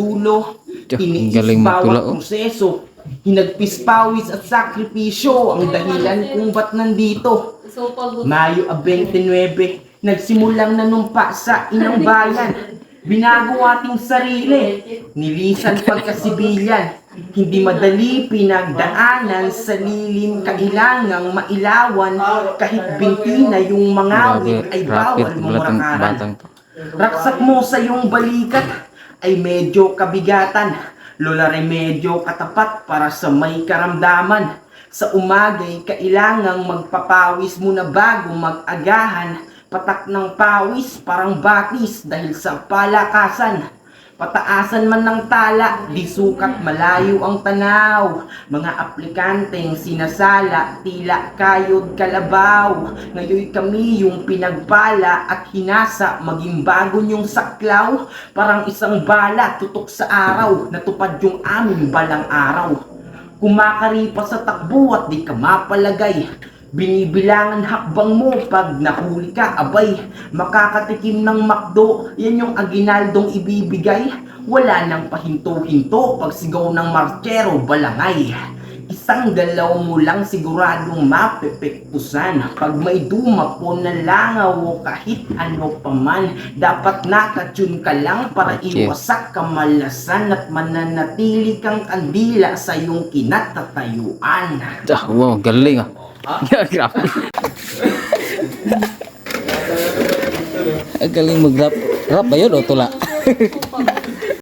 dulo. Tiyak, ang galing magtula, bawat oh. proseso. Hinagpis pawis at sakripisyo ang dahilan kung ba't nandito. So, Mayo a 29, nagsimulang nanumpa sa inang bayan. Binago ating sarili, nilisan pagkasibilyan. Hindi madali pinagdaanan sa lilim kailangang mailawan kahit binti na yung mga wit ay bawal Rapid, batang, mamurakaran. batang to. Raksak mo sa iyong balikat ay medyo kabigatan. Lola remedyo katapat para sa may karamdaman. Sa umagay, kailangang magpapawis muna bago mag-agahan. Patak ng pawis, parang batis dahil sa palakasan. Pataasan man ng tala, di sukat malayo ang tanaw. Mga aplikanteng sinasala, tila kayod kalabaw. Ngayon kami yung pinagpala at hinasa, maging bago yung saklaw. Parang isang bala, tutok sa araw, natupad yung aming balang araw. Kumakaripa sa takbo at di ka mapalagay. Binibilangan hakbang mo pag nahuli ka, abay, makakatikim ng makdo, yan yung aginaldong ibibigay. Wala nang pahinto-hinto pag sigaw ng marchero, balangay. Isang galaw mo lang siguradong mapepektusan Pag may dumapo na langaw o kahit ano pa man Dapat nakatune ka lang para iwasak kamalasan At mananatili kang kandila sa iyong kinatatayuan Ah, wow, galing ah. Grabe. Ang galing mag-rap. Rap ba yun o tula?